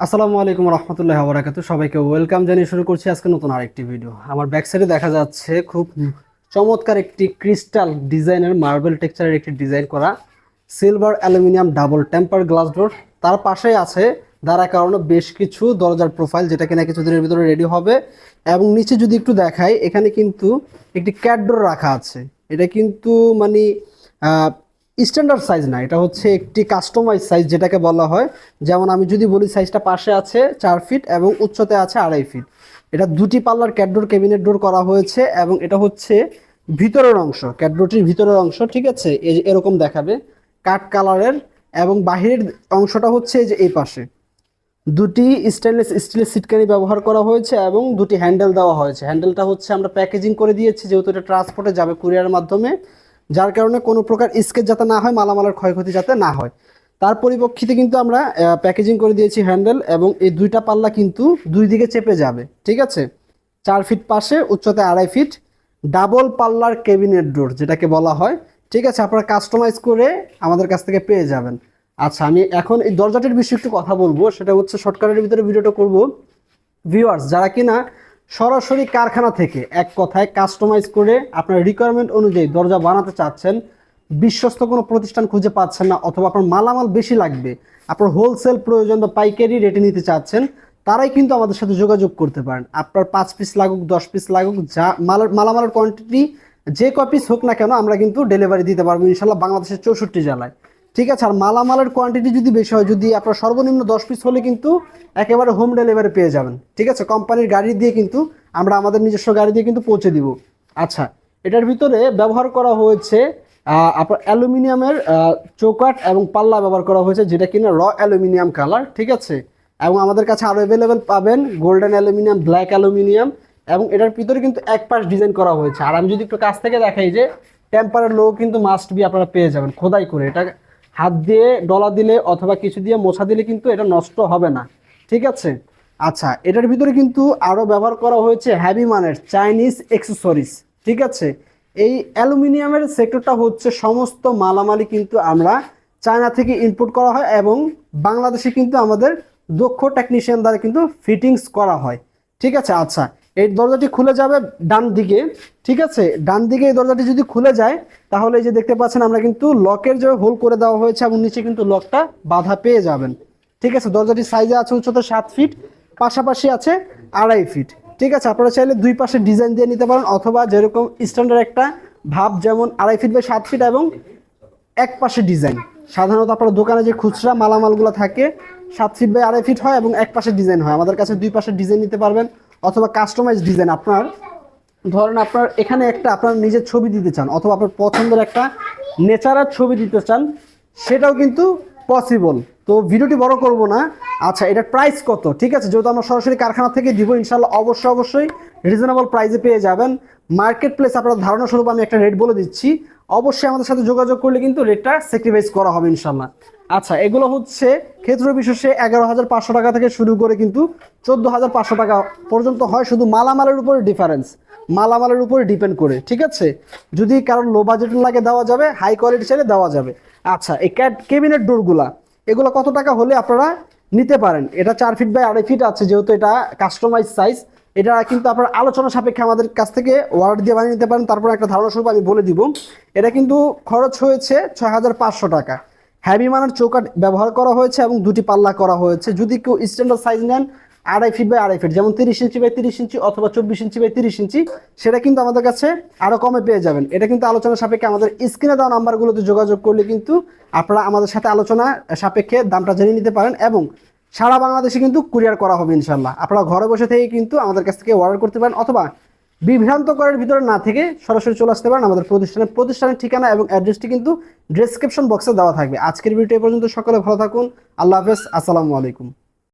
আসসালামু আলাইকুম রহমতুল্লাহ বরাকাতু। সবাইকে ওয়েলকাম জানিয়ে শুরু করছি আজকে নতুন আরেকটি ভিডিও। আমার ব্যাক সাইডে দেখা যাচ্ছে খুব চমৎকার একটি ক্রিস্টাল ডিজাইনের মার্বেল টেক্সচারের একটি ডিজাইন করা silver aluminium double temper glass door তার পাশেই আছে দ্বারা কারণে বেশ কিছু দরজার প্রোফাইল যেটা কিনা কিছুদিনের ভিতরে রেডি হবে। এবং নিচে যদি একটু দেখাই এখানে কিন্তু একটি ক্যাট ডোর রাখা আছে। এটা কিন্তু মানে স্ট্যান্ডার্ড সাইজ না, এটা হচ্ছে একটি কাস্টমাইজ সাইজ যেটাকে বলা হয়। যেমন আমি যদি বলি সাইজটা পাশে আছে চার ফিট এবং উচ্চতে আছে আড়াই ফিট এটা দুটি পাল্লার ক্যাটডোর ক্যাবিনেট ডোর করা হয়েছে এবং এটা হচ্ছে ভিতরের অংশ। ক্যাটডোরটির ভিতরের অংশ, ঠিক আছে? এই এরকম দেখাবে। কাঠ কালারের এবং বাহিরের অংশটা হচ্ছে যে এই পাশে। দুটি স্টেনলেস স্টিলের সিটকানি ব্যবহার করা হয়েছে এবং দুটি হ্যান্ডেল দেওয়া হয়েছে। হ্যান্ডেলটা হচ্ছে আমরা প্যাকেজিং করে দিয়েছি, যেহেতু এটা ট্রান্সপোর্টে যাবে কুরিয়ারের মাধ্যমে। যার কারণে কোনো প্রকার স্কেচ যাতে না হয়, মালামালের ক্ষয়ক্ষতি যাতে না হয়। তার পরিপ্রেক্ষিতে কিন্তু আমরা প্যাকেজিং করে দিয়েছি হ্যান্ডেল এবং এই দুইটা পাল্লা কিন্তু দুই দিকে চেপে যাবে, ঠিক আছে? চার ফিট পাশে উচ্চতা আড়াই ফিট ডাবল পাল্লার ক্যাবিনেট ডোর যেটাকে বলা হয়, ঠিক আছে? আপনারা কাস্টমাইজ করে আমাদের কাছ থেকে পেয়ে যাবেন। আচ্ছা আমি এখন এই দরজাটির বিষয়ে একটু কথা বলব, সেটা হচ্ছে শর্টকাটের ভিতরে ভিডিওটা করব। ভিউয়ার্স যারা কিনা সরাসরি কারখানা থেকে এক কথায় কাস্টমাইজ করে আপনার রিকোয়ারমেন্ট অনুযায়ী দরজা বানাতে চাচ্ছেন, বিশ্বস্ত কোনো প্রতিষ্ঠান খুঁজে পাচ্ছেন না অথবা আপনার মালামাল বেশি লাগবে, আপনার হোলসেল প্রয়োজন বা পাইকারি রেটে নিতে চাচ্ছেন, তারাই কিন্তু আমাদের সাথে যোগাযোগ করতে পারেন। আপনার পাঁচ পিস লাগুক, দশ পিস লাগুক, যা মালার, মালামালের কোয়ান্টিটি যে ক পিস হোক না কেন আমরা কিন্তু ডেলিভারি দিতে পারব ইনশাল্লাহ বাংলাদেশের চৌষট্টি জেলায়। ঠিক আছে, আর মালামালের কোয়ান্টিটি যদি বেশি হয়, যদি আপনার সর্বনিম্ন দশ পিস হলে কিন্তু একেবারে হোম ডেলিভারি পেয়ে যাবেন। ঠিক আছে কোম্পানির গাড়ি দিয়ে কিন্তু আমরা আমাদের নিজস্ব গাড়ি দিয়ে কিন্তু পৌঁছে দিব। আচ্ছা এটার ভিতরে ব্যবহার করা হয়েছে আপনার অ্যালুমিনিয়ামের চৌকাঠ এবং পাল্লা ব্যবহার করা হয়েছে, যেটা কিনা র অ্যালুমিনিয়াম কালার ঠিক আছে? এবং আমাদের কাছে আরও অ্যাভেলেবেল পাবেন গোল্ডেন অ্যালুমিনিয়াম ব্ল্যাক অ্যালুমিনিয়াম এবং এটার ভিতরে কিন্তু এক পাশ ডিজাইন করা হয়েছে। আর আমি যদি একটু কাছ থেকে দেখাই যে টেম্পারের লো কিন্তু মাস্ট বি আপনারা পেয়ে যাবেন, খোদাই করে। এটা হাত দিয়ে, ডলা দিলে অথবা কিছু দিয়ে মোছা দিলে কিন্তু এটা নষ্ট হবে না। ঠিক আছে? আচ্ছা এটার ভিতরে কিন্তু আরও ব্যবহার করা হয়েছে হ্যাভি মানের চাইনিজ এক্সেসরিজ ঠিক আছে? এই অ্যালুমিনিয়ামের সেক্টরটা হচ্ছে সমস্ত মালামালি কিন্তু আমরা চায়না থেকে ইম্পোর্ট করা হয় এবং বাংলাদেশে কিন্তু আমাদের দক্ষ টেকনিশিয়ান দ্বারা কিন্তু ফিটিংস করা হয়। ঠিক আছে? আচ্ছা এই দরজাটি খুলে যাবে ডান দিকে, ঠিক আছে? ডান দিকে এই দরজাটি যদি খুলে যায়, তাহলে এই যে দেখতে পাচ্ছেন, আমরা কিন্তু লকের যে হোল করে দেওয়া হয়েছে এবং নিচে কিন্তু লকটা বাধা পেয়ে যাবেন। ঠিক আছে? দরজাটির সাইজে আছে উচ্চতা সাত ফিট পাশাপাশি আছে আড়াই ফিট ঠিক আছে? আপনারা চাইলে দুই পাশে ডিজাইন দিয়ে নিতে পারেন, অথবা যেরকম স্ট্যান্ডার্ড একটা ভাব, যেমন আড়াই ফিট বা সাত ফিট এবং এক পাশে ডিজাইন সাধারণত আপনার দোকানে যে খুচরা মালামালগুলো থাকে, সাত ফিট বাই আড়াই ফিট হয় এবং এক পাশে ডিজাইন হয়। আমাদের কাছে দুই পাশে ডিজাইন নিতে পারবেন। অথবা কাস্টমাইজ ডিজাইন আপনার, ধরেন আপনার এখানে একটা আপনার নিজের ছবি দিতে চান অথবা আপনার পছন্দের একটা নেচারের ছবি দিতে চান, সেটাও কিন্তু পসিবল তো ভিডিওটি বড় করব না। আচ্ছা এটার প্রাইস কত? ঠিক আছে, যেহেতু আমরা সরাসরি কারখানা থেকে দিব ইনশাল্লাহ অবশ্যই অবশ্যই রিজনেবল প্রাইসে পেয়ে যাবেন। মার্কেট প্লেস আপনার ধারণা স্বরূপ আমি একটা রেট বলে দিচ্ছি। অবশ্যই আমাদের সাথে যোগাযোগ করলে কিন্তু রেটটা স্যাক্রিফাইস করা হবে ইনশাল্লাহ আচ্ছা এগুলো হচ্ছে ক্ষেত্র বিশেষে এগারো হাজার পাঁচশো টাকা থেকে শুরু করে কিন্তু চোদ্দ হাজার পাঁচশো টাকা পর্যন্ত হয় শুধু মালামালের উপরে ডিফারেন্স মালামালের উপরে ডিপেন্ড করে, ঠিক আছে? যদি কারণ লো বাজেট লাগে দেওয়া যাবে হাই কোয়ালিটি চাইলে দেওয়া যাবে। আচ্ছা এই ক্যাট কেবিনেট ডোরগুলা এগুলো কত টাকা হলে আপনারা নিতে পারেন? এটা চার ফিট বাই আড়াই ফিট আছে, যেহেতু এটা কাস্টমাইজ সাইজ এটা কিন্তু আপনার আলোচনা সাপেক্ষে আমাদের কাছ থেকে ওয়ার্ড দিয়ে বানিয়ে নিতে পারেন। তারপর একটা ধারণা স্বরূপ আমি বলে দিব। এটা কিন্তু খরচ হয়েছে ছয় হাজার পাঁচশো টাকা। হ্যাভি মানের চৌকাট ব্যবহার করা হয়েছে এবং দুটি পাল্লা করা হয়েছে। যদি কেউ স্ট্যান্ডার্ড সাইজ নেন, আড়াই ফিট বাই আড়াই ফিট যেমন তিরিশ ইঞ্চি বাই তিরিশ ইঞ্চি অথবা চব্বিশ ইঞ্চি বাই তিরিশ ইঞ্চি সেটা কিন্তু আমাদের কাছে আরও কমে পেয়ে যাবেন। এটা কিন্তু আলোচনা সাপেক্ষে আমাদের স্ক্রিনে দেওয়া নাম্বারগুলোতে যোগাযোগ করলে কিন্তু আপনারা আমাদের সাথে আলোচনা সাপেক্ষে দামটা জেনে নিতে পারেন এবং সারা বাংলাদেশে কিন্তু কুরিয়ার করা হবে ইনশাল্লাহ আপনারা ঘরে বসে থেকে কিন্তু আমাদের কাছ থেকে অর্ডার করতে পারেন অথবা বিভ্রান্তকরের ভিতরে না থেকে সরাসরি চলে আসতে পারেন আমাদের প্রতিষ্ঠানের প্রতিষ্ঠানের ঠিকানা এবং অ্যাড্রেসটি কিন্তু ডেসক্রিপশন বক্সে দেওয়া থাকবে। আজকের ভিডিও পর্যন্ত সকলে ভালো থাকুন। আল্লাহ হাফেজ। আসসালামু আলাইকুম।